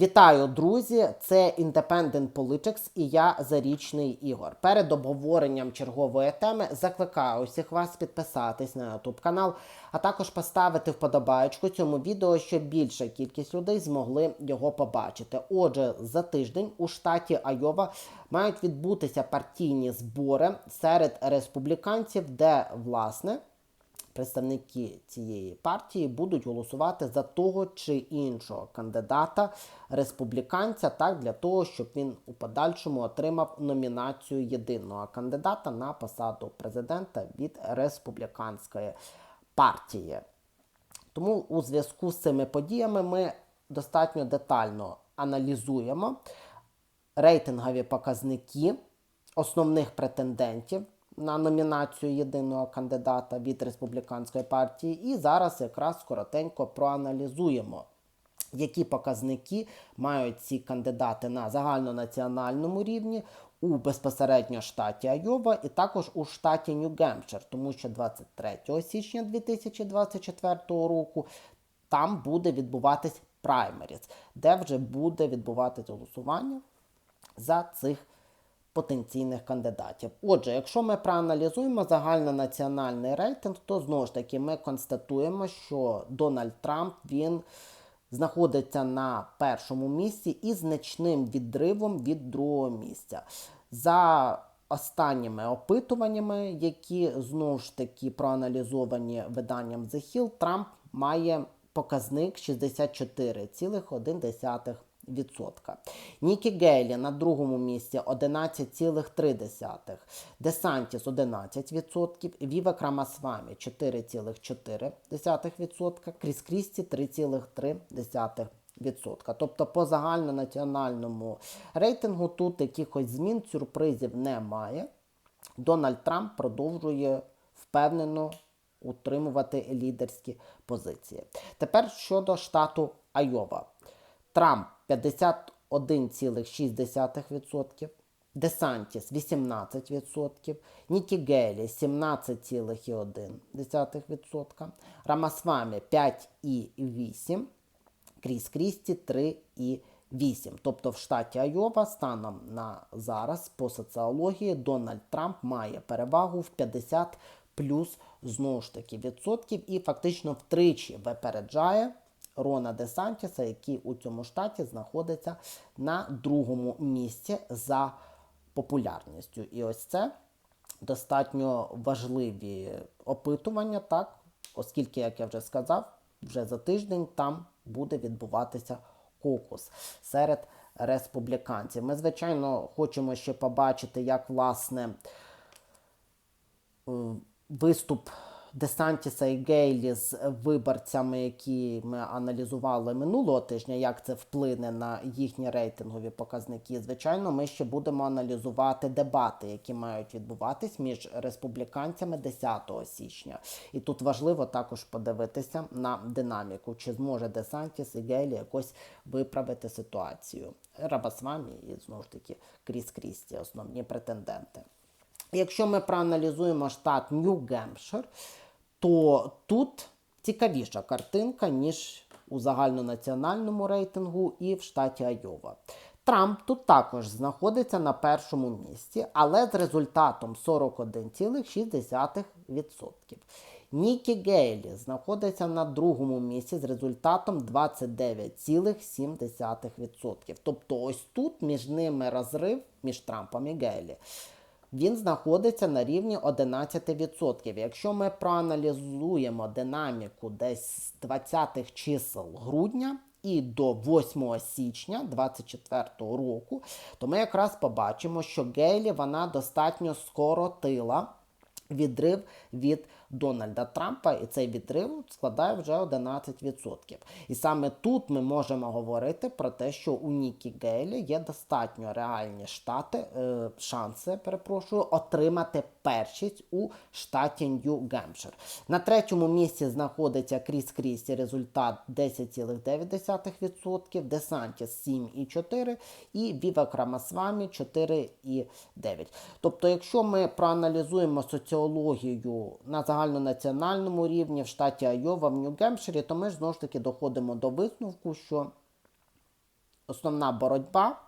Вітаю, друзі! Це Independent Politics і я Зарічний Ігор. Перед обговоренням чергової теми закликаю усіх вас підписатись на YouTube канал, а також поставити вподобаєчку цьому відео, щоб більша кількість людей змогли його побачити. Отже, за тиждень у штаті Айова мають відбутися партійні збори серед республіканців, де власне представники цієї партії будуть голосувати за того чи іншого кандидата республіканця, так для того, щоб він у подальшому отримав номінацію єдиного кандидата на посаду президента від республіканської партії. Тому у зв'язку з цими подіями ми достатньо детально аналізуємо рейтингові показники основних претендентів на номінацію єдиного кандидата від республіканської партії. І зараз якраз коротенько проаналізуємо, які показники мають ці кандидати на загальнонаціональному рівні. У безпосередньо штаті Айова і також у штаті Нью-Гемпшир, тому що 23 січня 2024 року там буде відбуватись праймеріс, де вже буде відбуватись голосування за цих потенційних кандидатів. Отже, якщо ми проаналізуємо загальнонаціональний рейтинг, то знову ж таки ми констатуємо, що Дональд Трамп він знаходиться на першому місці і значним відривом від другого місця. За останніми опитуваннями, які знову ж таки проаналізовані виданням The Hill, Трамп має показник 64,1%. Нікі Гейлі на другому місці 11,3%, Десантіс 11%, Віва Крамасвамі 4,4%, Кріс Крісті 3,3%. Тобто по загальнонаціональному рейтингу тут якихось змін, сюрпризів немає. Дональд Трамп продовжує впевнено утримувати лідерські позиції. Тепер щодо штату Айова. Трамп 51,6%, Десантіс 18%, Нікі Гейлі 17,1%, Рамасвамі 5,8%, Кріс Крісті 3,8%. Тобто в штаті Айова станом на зараз по соціології Дональд Трамп має перевагу в 50 плюс знову ж таки відсотків і фактично втричі випереджає Рона Де Сантіса, який у цьому штаті знаходиться на другому місці за популярністю. І ось це достатньо важливі опитування, так, оскільки, як я вже сказав, вже за тиждень там буде відбуватися кокус серед республіканців. Ми, звичайно, хочемо ще побачити, як власне виступ. Десантіса і Гейлі з виборцями, які ми аналізували минулого тижня, як це вплине на їхні рейтингові показники. Звичайно, ми ще будемо аналізувати дебати, які мають відбуватись між республіканцями 10 січня. І тут важливо також подивитися на динаміку, чи зможе Десантіс і Гейлі якось виправити ситуацію. Рабасвамі і знову ж таки Кріс Крісті, основні претенденти. Якщо ми проаналізуємо штат Нью-Гемпшир, то тут цікавіша картинка, ніж у загальнонаціональному рейтингу і в штаті Айова. Трамп тут також знаходиться на першому місці, але з результатом 41,6%. Нікі Гейлі знаходиться на другому місці з результатом 29,7%. Тобто ось тут між ними розрив між Трампом і Гейлі він знаходиться на рівні 11%. Якщо ми проаналізуємо динаміку десь з 20-х чисел грудня і до 8 січня 2024 року, то ми якраз побачимо, що Гейлі вона достатньо скоротила відрив від Дональда Трампа, і цей відрив складає вже 11%. І саме тут ми можемо говорити про те, що у Нікі Гейлі є достатньо реальні штати, е, шанси, перепрошую, отримати першість у штаті Нью-Гемпшир. На третьому місці знаходиться Кріс Крісі, результат 10,9%, Десантіс 7,4% і Віва Крамасвамі 4,9%. Тобто, якщо ми проаналізуємо соціологію на загальнонаціональному рівні в штаті Айова, в Нью-Гемпширі, то ми ж знову ж таки доходимо до висновку, що основна боротьба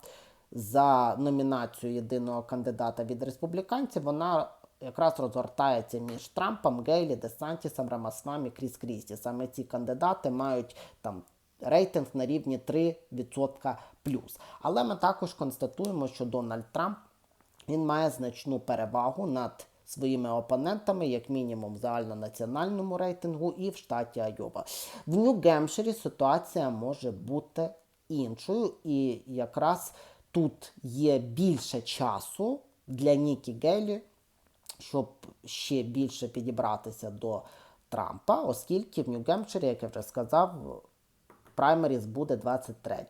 за номінацію єдиного кандидата від республіканців, вона якраз розгортається між Трампом, Гейлі, Десантісом, Рамасвамі, Кріс Крісті. Саме ці кандидати мають там рейтинг на рівні 3% плюс. Але ми також констатуємо, що Дональд Трамп він має значну перевагу над своїми опонентами, як мінімум в загальнонаціональному рейтингу і в штаті Айова. В Нью-Гемпширі ситуація може бути іншою, і якраз тут є більше часу для Нікі Гейлі, щоб ще більше підібратися до Трампа, оскільки в Нью-Гемпширі, як я вже сказав, праймеріс буде 23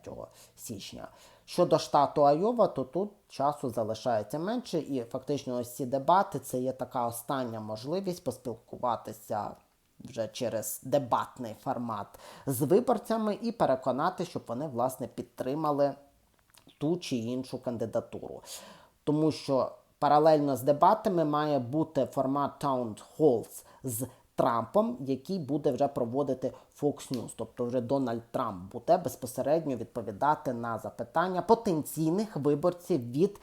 січня. Щодо штату Айова, то тут часу залишається менше, і фактично ось ці дебати це є така остання можливість поспілкуватися вже через дебатний формат з виборцями і переконати, щоб вони власне підтримали ту чи іншу кандидатуру. Тому що паралельно з дебатами має бути формат Town Halls з Трампом, який буде вже проводити Fox News. Тобто вже Дональд Трамп буде безпосередньо відповідати на запитання потенційних виборців від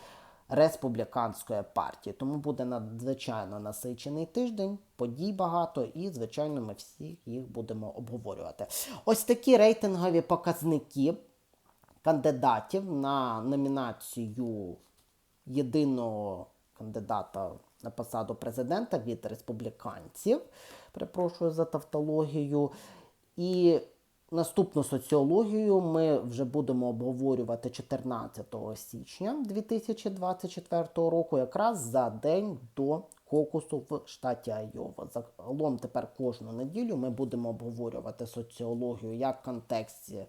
республіканської партії. Тому буде надзвичайно насичений тиждень, подій багато, і, звичайно, ми всі їх будемо обговорювати. Ось такі рейтингові показники кандидатів на номінацію єдиного кандидата на посаду президента від республіканців. Перепрошую за тавтологію. І наступну соціологію ми вже будемо обговорювати 14 січня 2024 року, якраз за день до кокусу в штаті Айова. Загалом тепер кожну неділю ми будемо обговорювати соціологію як в контексті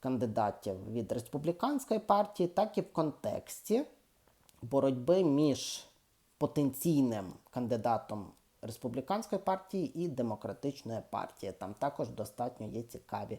кандидатів від республіканської партії, так і в контексті боротьби між потенційним кандидатом республіканської партії і демократичної партії. Там також достатньо є цікаві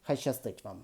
Хай щастить вам!